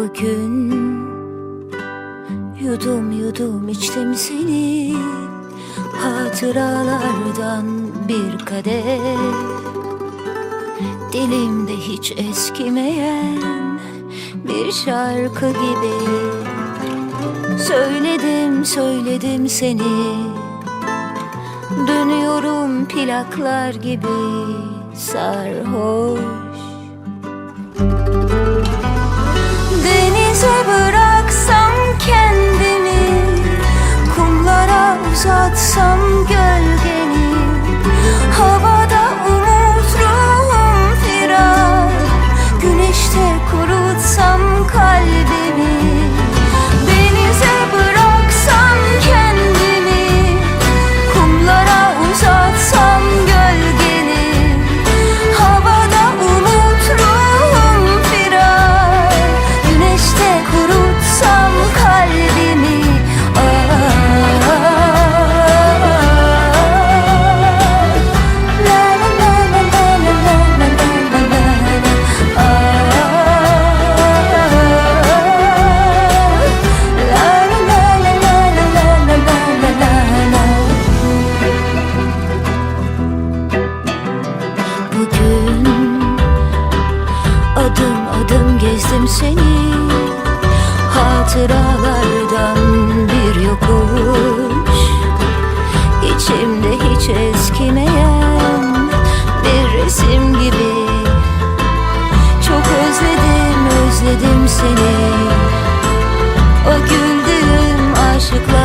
Bugün. Yudum yudum içtim seni Hatıralardan bir kadeh. Dilimde hiç eskimeyen bir şarkı gibi Söyledim söyledim seni. Dönüyorum plaklar gibi sarhoş gezdim seni. Hatıralardan bir yokuş. İçimde hiç eskimeyen bir resim gibi. Çok özledim özledim seni. O güldüğüm aşıklar